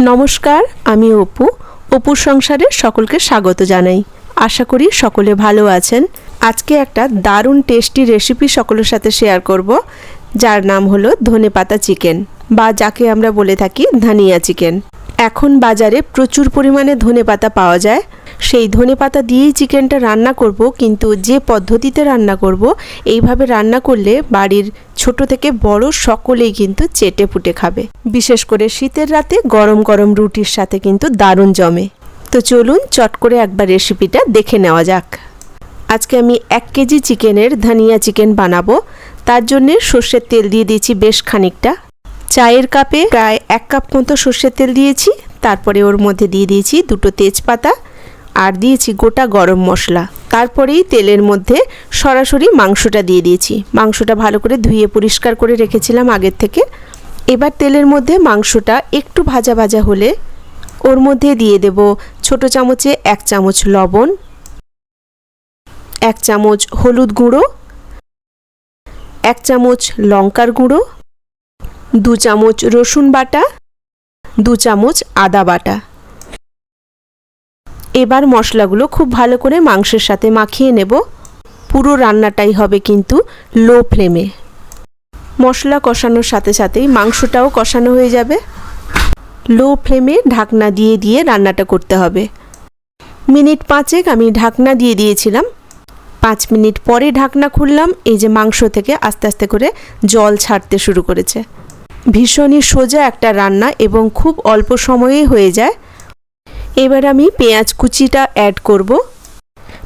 নমস্কার, আমি অপু। অপুর সংসারে সকলকে স্বাগত জানাই। আশা করি সকলে ভালো আছেন। আজকে একটা দারুণ টেস্টি রেসিপি সকলের সাথে শেয়ার করব, যার নাম হলো ধনে পাতা চিকেন, বা যাকে আমরা বলে থাকি ধানিয়া চিকেন। এখন বাজারে প্রচুর পরিমাণে ধনে পাতা পাওয়া যায়। সেই ধনেপাতা দিয়েই চিকেনটা রান্না করব, কিন্তু যে পদ্ধতিতে রান্না করব, এইভাবে রান্না করলে বাড়ির ছোট থেকে বড় সকলেই কিন্তু চেটে পুটে খাবে। বিশেষ করে শীতের রাতে গরম গরম রুটির সাথে কিন্তু দারুণ জমে। তো চলুন চট করে একবার রেসিপিটা দেখে নেওয়া যাক। আজকে আমি এক কেজি চিকেনের ধনিয়া চিকেন বানাবো। তার জন্যে সর্ষের তেল দিয়ে দিয়েছি বেশ খানিকটা। চায়ের কাপে প্রায় এক কাপ মতো সর্ষের তেল দিয়েছি। তারপরে ওর মধ্যে দিয়ে দিয়েছি দুটো তেজপাতা। আর দিয়েছি গোটা গরম মশলা। তারপরেই তেলের মধ্যে সরাসরি মাংসটা দিয়ে দিয়েছি। মাংসটা ভালো করে ধুয়ে পরিষ্কার করে রেখেছিলাম আগের থেকে। এবার তেলের মধ্যে মাংসটা একটু ভাজা ভাজা হলে ওর মধ্যে দিয়ে দেব ছোট চামচে এক চামচ লবণ, এক চামচ হলুদ গুঁড়ো, এক চামচ লঙ্কার গুঁড়ো, দু চামচ রসুন বাটা, দু চামচ আদা বাটা। এবার মশলাগুলো খুব ভালো করে মাংসের সাথে মাখিয়ে নেব। পুরো রান্নাটাই হবে কিন্তু লো ফ্লেমে। মশলা কষানোর সাথে সাথেই মাংসটাও কষানো হয়ে যাবে। লো ফ্লেমে ঢাকনা দিয়ে দিয়ে রান্নাটা করতে হবে। মিনিট পাঁচেক আমি ঢাকনা দিয়ে দিয়েছিলাম। পাঁচ মিনিট পরে ঢাকনা খুললাম, এই যে মাংস থেকে আস্তে আস্তে করে জল ছাড়তে শুরু করেছে। ভীষণই সোজা একটা রান্না এবং খুব অল্প সময়েই হয়ে যায়। এবার আমি পেঁয়াজ কুচিটা অ্যাড করব।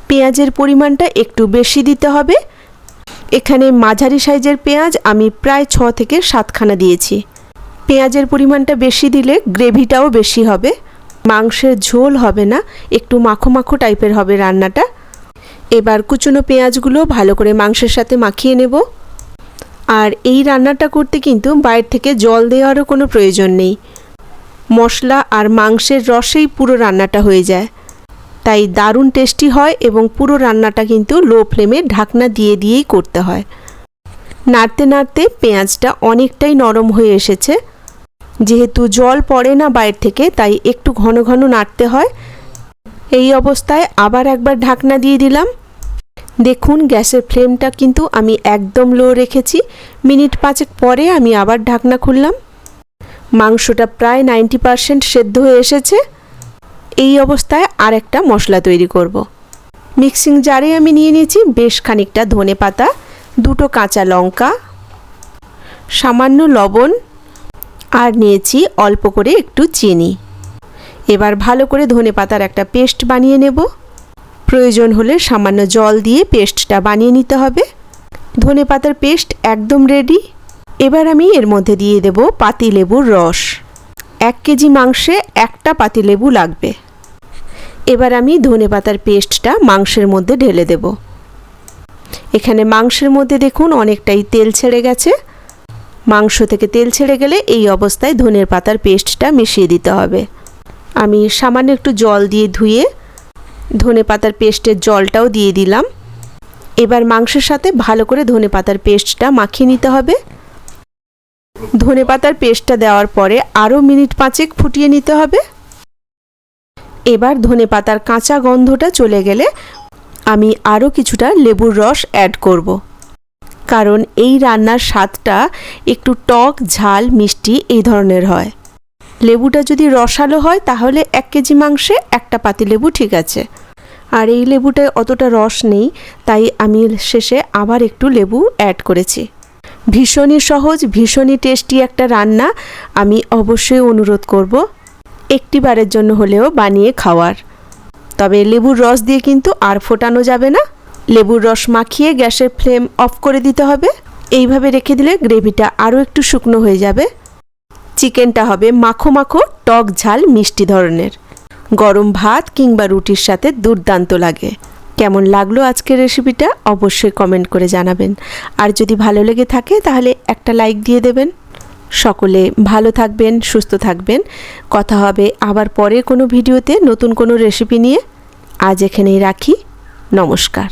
পেঁয়াজের পরিমাণটা একটু বেশি দিতে হবে। এখানে মাঝারি সাইজের পেঁয়াজ আমি প্রায় ছ থেকে সাতখানা দিয়েছি। পেঁয়াজের পরিমাণটা বেশি দিলে গ্রেভিটাও বেশি হবে। মাংসের ঝোল হবে না, একটু মাখো মাখো টাইপের হবে রান্নাটা। এবার কুচুনো পেঁয়াজগুলো ভালো করে মাংসের সাথে মাখিয়ে নেব। আর এই রান্নাটা করতে কিন্তু বাইরে থেকে জল দেওয়ারও কোনো প্রয়োজন নেই। মশলা আর মাংসের রসেই পুরো রান্নাটা হয়ে যায়। তাই দারুণ টেস্টি হয় এবং পুরো রান্নাটা কিন্তু লো ফ্লেমে ঢাকনা দিয়ে দিয়েই করতে হয়। নাড়তে নাড়তে পেঁয়াজটা অনেকটাই নরম হয়ে এসেছে। যেহেতু জল পড়ে না বাইরে থেকে, তাই একটু ঘন ঘন নাড়তে হয়। এই অবস্থায় আবার একবার ঢাকনা দিয়ে দিলাম। দেখুন, গ্যাসের ফ্লেমটা কিন্তু আমি একদম লো রেখেছি। মিনিট পাঁচেক পরে আমি আবার ঢাকনা খুললাম। মাংসটা প্রায় নাইনটি পারসেন্ট সেদ্ধ হয়ে এসেছে। এই অবস্থায় আর একটা মশলা তৈরি করব। মিক্সিং জারে আমি নিয়ে নিয়েছি বেশ খানিকটা ধনে পাতা, দুটো কাঁচা লঙ্কা, সামান্য লবণ আর নিয়েছি অল্প করে একটু চিনি। এবার ভালো করে ধনে পাতার একটা পেস্ট বানিয়ে নেব। প্রয়োজন হলে সামান্য জল দিয়ে পেস্টটা বানিয়ে নিতে হবে। ধনে পাতার পেস্ট একদম রেডি এবার আমি এর মধ্যে দিয়ে দেব পাতিলেবুর রস। এক কেজি মাংসে একটা পাতিলেবু লাগবে। এবার আমি ধনে পাতার পেস্টটা মাংসের মধ্যে ঢেলে দেব। এখানে মাংসের মধ্যে দেখুন অনেকটাই তেল ছেড়ে গেছে। মাংস থেকে তেল ছেড়ে গেলে এই অবস্থায় ধনের পাতার পেস্টটা মিশিয়ে দিতে হবে। আমি সামান্য একটু জল দিয়ে ধুয়ে ধনে পাতার পেস্টের জলটাও দিয়ে দিলাম। এবার মাংসের সাথে ভালো করে ধনে পাতার পেস্টটা মাখিয়ে নিতে হবে। ধনে পাতার পেস্টটা দেওয়ার পরে আরও মিনিট পাঁচেক ফুটিয়ে নিতে হবে। এবার ধনে পাতার কাঁচা গন্ধটা চলে গেলে আমি আরও কিছুটা লেবুর রস অ্যাড করব। কারণ এই রান্নার স্বাদটা একটু টক, ঝাল, মিষ্টি এই ধরনের হয়। লেবুটা যদি রসালো হয় তাহলে এক কেজি মাংসে একটা পাতি লেবু ঠিক আছে। আর এই লেবুটায় অতটা রস নেই, তাই আমি শেষে আবার একটু লেবু অ্যাড করেছি। ভীষণই সহজ, ভীষণই টেস্টি একটা রান্না। আমি অবশ্যই অনুরোধ করব একটি বারের জন্য হলেও বানিয়ে খাওয়ার। তবে লেবুর রস দিয়ে কিন্তু আর ফোটানো যাবে না। লেবুর রস মাখিয়ে গ্যাসের ফ্লেম অফ করে দিতে হবে। এইভাবে রেখে দিলে গ্রেভিটা আরও একটু শুকনো হয়ে যাবে। চিকেনটা হবে মাখো মাখো, টক ঝাল, মিষ্টি ধরনের। গরম ভাত কিংবা রুটির সাথে দুর্দান্ত লাগে। কেমন লাগল আজকের রেসিপিটা অবশ্যই কমেন্ট করে জানাবেন। আর যদি ভালো লেগে থাকে তাহলে একটা লাইক দিয়ে দেবেন। সকলে ভালো থাকবেন, সুস্থ থাকবেন। কথা হবে আবার পরে কোনো ভিডিওতে নতুন কোনো রেসিপি নিয়ে। আজ এখানেই রাখি। নমস্কার।